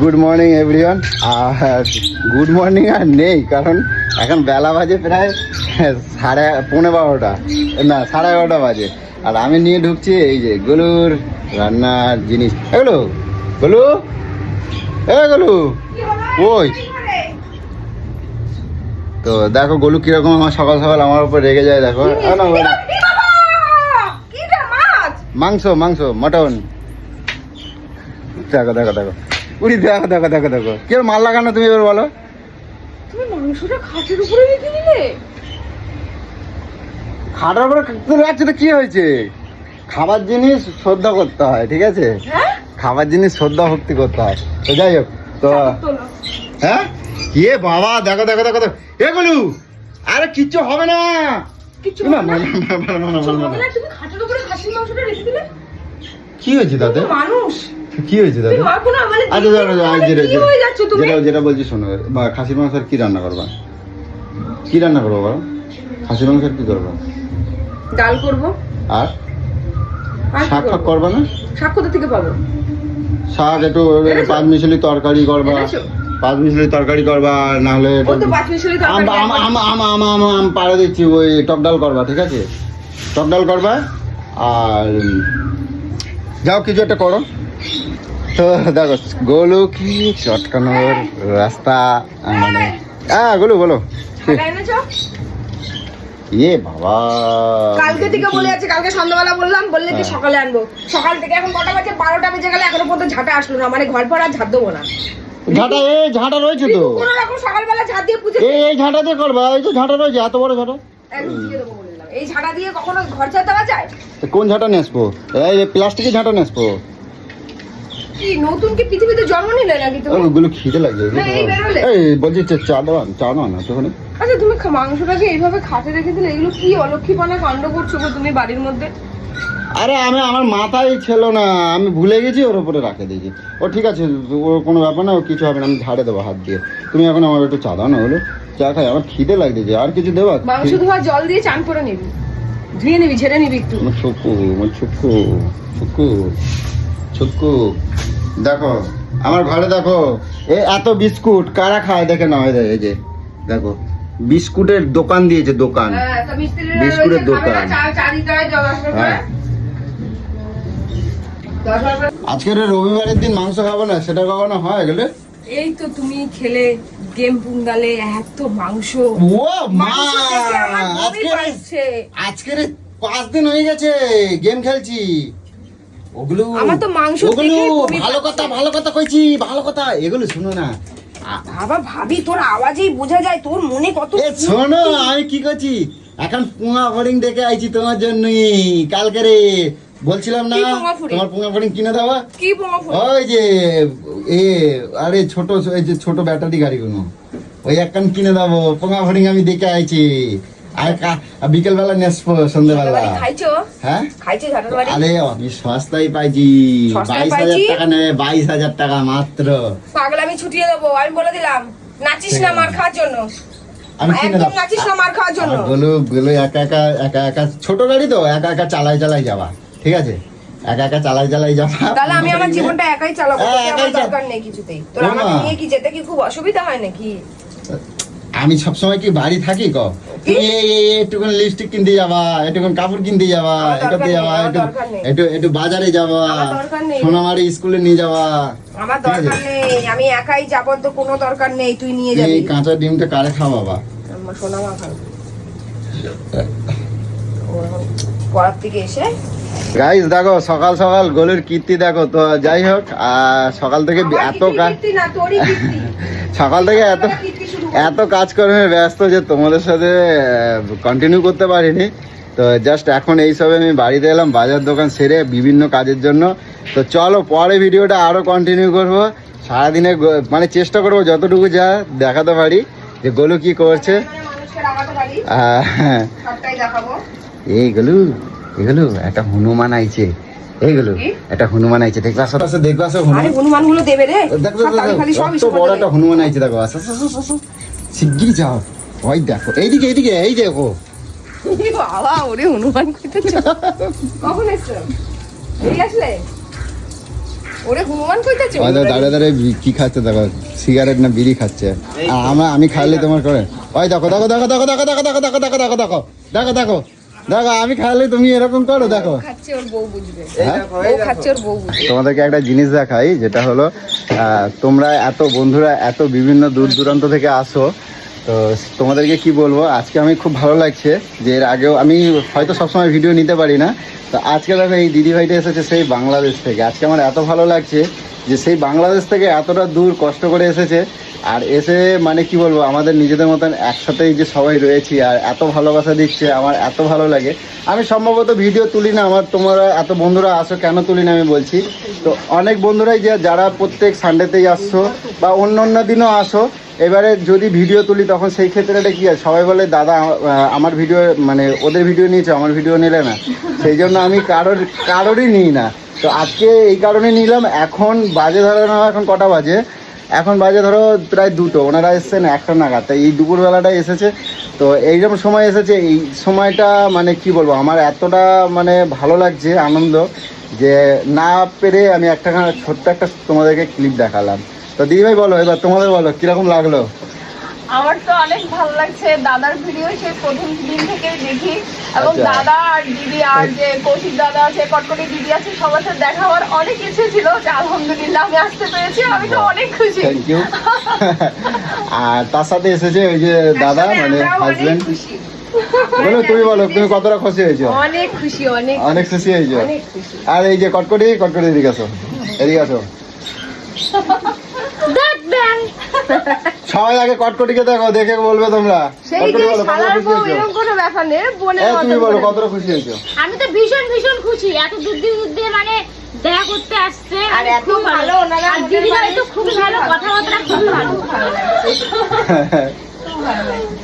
Good morning everyone আর good morning আর নেই কারণ এখন বেলা বাজে প্রায় সাড়ে পৌনে বারোটা। না সাড়ে এগারোটা বাজে। আর আমি নিয়ে ঢুকছি এই যে গলুর রান্নার জিনিস। এগুলো গলু এ গলু ওই। তো দেখো গলু কীরকম আমার সকাল সকাল আমার উপর রেগে যায় দেখো। মাংস মাংস মটন। দেখো দেখো দেখো। উড়ি দেখো দেখো দেখো দেখো। কি আর মাল লাগানো তুমি এবার বলো? তুমি মাংসটা খাটের উপরে রেখে দিলে? খাটার পরে তুলে যাচ্ছে তো কি হয়েছে? খাবার জিনিস শ্রদ্ধা করতে হয় ঠিক আছে? হ্যাঁ? খাবার জিনিস শ্রদ্ধা ভক্তি করতে হয়। তো যাই হোক তো হ্যাঁ? এ বাবা দেখো দেখো দেখো দেখো। এ গলু আরে কিচ্ছু হবে না। উপরে কি হয়েছে তাতে? মানুষ। কি হয়েছে ভাবো মানে আচ্ছা দাঁড়াও, দাঁড়াও, মানে যেটা যেটা যেটা বলছি শোনো বা খাসির মাংস আর কি রান্না করবা? কি রান্না করব বলো? খাসির মাংস আর কি করব? ডাল করব। আর? শাক ফাক করবা না? শাক কোথা থেকে পাবো? শাক একটু পাঁচ মিশালি তরকারি করবা। পাঁচ মিশালি তরকারি করবা নাহলে ও তো আম আম আম আম আম আম পাড়া দিচ্ছি ওই টক ডাল করবা ঠিক আছে? টক ডাল করবা আর যাও কিছু একটা করো। তো দেখো গোলু কি চটকানোর রাস্তা? মানে হ্যাঁ গোলু বলো। এনেছো? ইয়ে বাবা কালকে থেকে বলে আছে কালকে সন্ধ্যাবেলা বললাম বললে কি হ্যাঁ। সকালে আনব। সকাল থেকে এখন কটা বাজে? বারোটা বেজে গেলে এখনও পর্যন্ত ঝাঁটা আসলো না। মানে ঘর আর ঝাঁট দেবো না। ঝাঁটা এই ঝাঁটা রয়েছে তো। কোনো রকম সকালবেলা ঝাঁট দিয়ে পুজো এই এই ঝাঁটা দিয়ে করবা এই তো ঝাঁটা রয়েছে এত বড় ঝাঁটা। এই ঝাঁটা দিয়ে কখনো ঘর ঝাঁট যায়? কোন ঝাঁটা নিয়ে আসব? এই প্লাস্টিকের ঝাঁটা নিয়ে আসব। কি নতুন কি পৃথিবীতে জন্ম নিলে নাকি তুমি? ওগুলো খিদে লাগে এই বলছি চা- চা দেওয়া চা দেওয়া না আচ্ছা তুমি মাংসটাকে এইভাবে খাটে রেখে দিলে এগুলো কি অলক্ষীপনা কাণ্ড করছ গো তুমি বাড়ির মধ্যে? আরে আমি আমার মাথায় ছিল না আমি ভুলে গেছি ওর উপরে রাখে দিয়েছি। ও ঠিক আছে ও কোনো ব্যাপার না ও কিছু হবে না আমি ঝাড়ে দেবো হাত দিয়ে। তুমি এখন আমার একটু চা দাও না হলো চা খাই আমার খিদে লাগছে আর কিছু দেবা মাংস ধোয়া জল দিয়ে চান করে নিবি। ধুয়ে নিবি ঝেড়ে নিবি একটু। আমার ছুকু আমার ছুকু ছুকু ছুকু দেখো আমার ঘরে দেখো এ এত বিস্কুট কারা খায় দেখে না হয় এই যে দেখো বিস্কুটের দোকান দিয়েছে দোকান। হ্যাঁ, বিস্কুটের দোকান। হয়। আজকের রবিবারের দিন মাংস খাব না সেটা কখনো হয় গেলে এই তো তুমি খেলে গেম পুঙ্গালে এত মাংস। ও মা দেখে আজকের পাঁচ দিন হয়ে গেছে গেম খেলছি। ওগুলো আমার তো মাংস ওগুলো ভালো কথা ভালো কথা কইছি ভালো কথা। এগুলো শুনো না। বাবা ভাবি তোর আওয়াজেই বোঝা যায় তোর মনে কত এ শোনো আমি কি করছি এখন পুঙা ফড়িং দেখে আইছি তোমার জন্যই কালকে রে। বলছিলাম না? তোমার পুঙা ফড়িং কিনে দেওয়া কি ওই যে এ আরে ছোট এই যে ছোট ব্যাটারি গাড়িগুলো ওই একখান কিনে দেবো পোঙা ফড়িং আমি দেখে আইছি। সন্ধ্যেবেলা। খাইছো? হ্যাঁ? খাইছো আরে আমি সস্তায় পাইছি। বাইশ হাজার টাকা নেবে বাইশ হাজার টাকা মাত্র। পাগল আমি ছুটিয়ে দেবো আমি বলে দিলাম নাচিস না মার খাওয়ার জন্য। আমি কিনে একদম দেবো নাচিস না মার খাওয়ার জন্য। বলো বলো একা একা একা একা ছোট গাড়ি তো একা একা চালাই চালাই যাবা। ঠিক আছে? একা একা চালাই চালাই যাবা। তাহলে আমি আমার জীবনটা একাই চালাবো হ্যাঁ, আমার দরকার নেই কিছুতেই? তোর আমাকে নিয়ে কি যেতে কি খুব অসুবিধা হয় নাকি? আমি সবসময় কি বাড়ি থাকি ক? একটুখানি লিপস্টিক কিনতে যাবা একটুখানি কাপড় কিনতে যাবা এটাতে যাবা একটু একটু একটু বাজারে যাবা সোনামারি স্কুলে নিয়ে যাবা। আমার দরকার নেই আমি একাই যাব তো কোনো দরকার নেই তুই নিয়ে যাবি। এই কাঁচা ডিমটা কারে খাওয়াবা আমার সোনা মা খাবে পড়ার থেকে এসে গাইস দেখো সকাল সকাল গোলের কীর্তি দেখো তো যাই হোক আর সকাল থেকে এত সকাল থেকে এত এত কাজকর্মে ব্যস্ত যে তোমাদের সাথে কন্টিনিউ করতে পারিনি। তো জাস্ট এখন এইসবে আমি বাড়িতে এলাম বাজার দোকান সেরে বিভিন্ন কাজের জন্য। তো চলো পরে ভিডিওটা আরও কন্টিনিউ করব। সারাদিনে মানে চেষ্টা করব যতটুকু যা দেখাতে পারি যে গোলু কি করছে। এই সবটাই দেখাবো। এইগুলো এগুলো একটা হনুমান আইছে। এইগুলো কি? একটা হনুমান আইছে দেখবে আসো আসো দেখবে আসো হনুমানগুলো দেবে রে দেখো সব কত বড় একটা হনুমান আইছে দেখো আসো আসো, আসো। শিগগিরই যাও ওই দেখো এইদিকে এইদিকে এই দেখো বাবা ওরে হনুমান কইতে কখন এসছো এই আসলে ও ওরে হনুমান কইতাছে হয়তো দাঁড়িয়ে দাঁড়িয়ে বি- কি খাচ্ছে দেখো সিগারেট না বিড়ি খাচ্ছে আর আমরা আমি খাইলে তোমার করে ওই দেখো দেখো দেখো দেখো দেখো দেখো দেখো দেখো দেখো দেখো দেখো দেখো দেখো দেখো আমি খাইলে তুমি এরকম করো দেখো। হ্যাঁ? তোমাদেরকে একটা জিনিস দেখাই যেটা হলো তোমরা এত বন্ধুরা এত বিভিন্ন দূর দূরান্ত থেকে আসো তো তোমাদেরকে কি বলব আজকে আমি খুব ভালো লাগছে যে এর আগেও আমি হয়তো সবসময় ভিডিও নিতে পারি না তো আজকে দেখো এই দিদি ভাইটা এসেছে সেই বাংলাদেশ থেকে। আজকে আমার এত ভালো লাগছে যে সেই বাংলাদেশ থেকে এতটা দূর কষ্ট করে এসেছে আর এসে মানে কি বলব, আমাদের নিজেদের মতন একসাথেই যে সবাই রয়েছি আর এত ভালোবাসা দিচ্ছে, আমার এত ভালো লাগে। আমি সম্ভবত ভিডিও তুলি না, আমার তোমরা এত বন্ধুরা আসো, কেন তুলি না আমি বলছি। তো অনেক বন্ধুরাই যে, যারা প্রত্যেক সানডেতেই আসছো বা অন্য অন্য দিনও আসো, এবারে যদি ভিডিও তুলি, তখন সেই ক্ষেত্রেটা কি হয়? সবাই বলে, দাদা আমার ভিডিও মানে ওদের ভিডিও নিয়েছো, আমার ভিডিও নিলে না। সেই জন্য আমি কারোর, কারোরই নিই না। তো আজকে এই কারণে নিলাম, এখন বাজে ধরো না এখন কটা বাজে? এখন বাজে ধরো প্রায় দুটো, ওনারা এসছেন একটা নাগাদ। তাই এই দুপুরবেলাটাই এসেছে, তো এইরকম সময় এসেছে, এই সময়টা মানে কি বলব, আমার এতটা মানে ভালো লাগছে, আনন্দ, যে না পেরে আমি একটা ছোট্ট একটা তোমাদেরকে ক্লিপ দেখালাম। তো দিদিভাই বলো, এবার তোমাদের বলো, কীরকম লাগল? আমার তো অনেক ভালো লাগছে। দাদার ভিডিও সে প্রথম দিন থেকেই দেখি। এবং আচ্ছা। দাদা আর দিদি আর যে কৌশিক দাদা আছে কটকটি দিদি আছে সবার সাথে দেখা হওয়ার অনেক ইচ্ছে ছিল যে আলহামদুলিল্লাহ আমি আসতে পেরেছি। আমি তো অনেক খুশি। আর তার সাথে এসেছে ওই যে দাদা মানে হাজবেন্ড বলো তুমি বলো তুমি কতটা খুশি হয়েছো? অনেক খুশি অনেক অনেক খুশি হয়েছো? আর এই যে কটকটি কটকটি এদিকে আসো এদিকে আসো। সবাই আগে কটকটিকে দেখো দেখে বলবে তোমরা। সেই যে বউ এরকম কোনো ব্যাপার নেই বোনের এ, তুমি বলো কতটা খুশি হয়েছো? আমি তো ভীষণ ভীষণ খুশি। এত দূর দূর দিয়ে মানে দেখা করতে আসছে আর এত ভালো। ওনারা আর ওদের দিদি ভাই তো খুবই ভালো কথাবার্তা খুবই ভালো। ভালো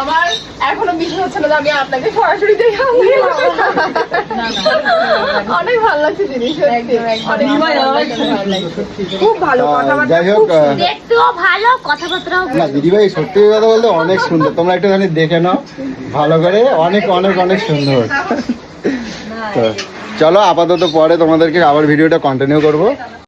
আমার এখনও বিশ্বাস হচ্ছে না যে আমি আপনাকে সরাসরি দেখে অনেক ভালো লাগছে জিনিস। খুব ভালো কথাবার্তা যাই হোক দেখতেও ভালো কথাবার্তাও না দিদিভাই সত্যি কথা বলতে অনেক সুন্দর তোমরা একটুখানি দেখে নাও ভালো করে অনেক অনেক অনেক সুন্দর তো চলো আপাতত পরে তোমাদেরকে আবার ভিডিওটা কন্টিনিউ করব